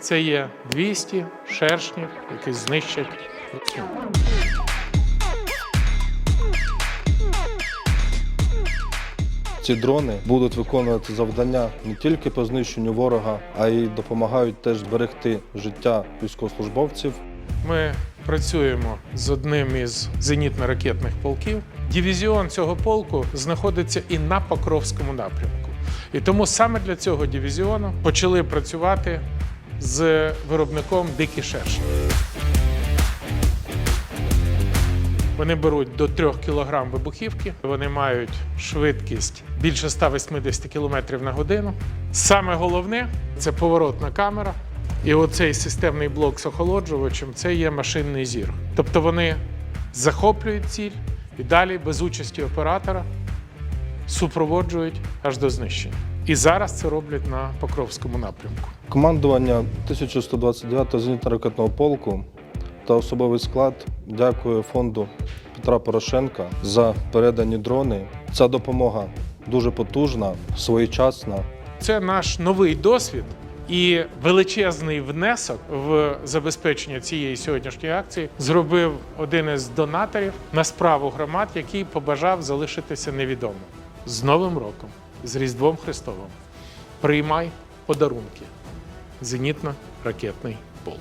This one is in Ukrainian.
Це є 200 шершнів, які знищать русню. Ці дрони будуть виконувати завдання не тільки по знищенню ворога, а й допомагають теж зберегти життя військовослужбовців. Ми працюємо з одним із зенітно-ракетних полків. Дивізіон цього полку знаходиться і на Покровському напрямку. І тому саме для цього дивізіону почали працювати з виробником дикі шершні. Вони беруть до 3 кг вибухівки, вони мають швидкість більше 180 км на годину. Саме головне це поворотна камера. І оцей системний блок з охолоджувачем це є машинний зір. Тобто вони захоплюють ціль і далі без участі оператора супроводжують аж до знищення. І зараз це роблять на Покровському напрямку. Командування 1129-го зенітно-ракетного полку та особовий склад дякує фонду Петра Порошенка за передані дрони. Ця допомога дуже потужна, своєчасна. Це наш новий досвід і величезний внесок в забезпечення цієї сьогоднішньої акції зробив один із донаторів на справу громад, який побажав залишитися невідомим. З Новим роком, з Різдвом Христовим. Приймай подарунки. Зенітно-ракетний полк.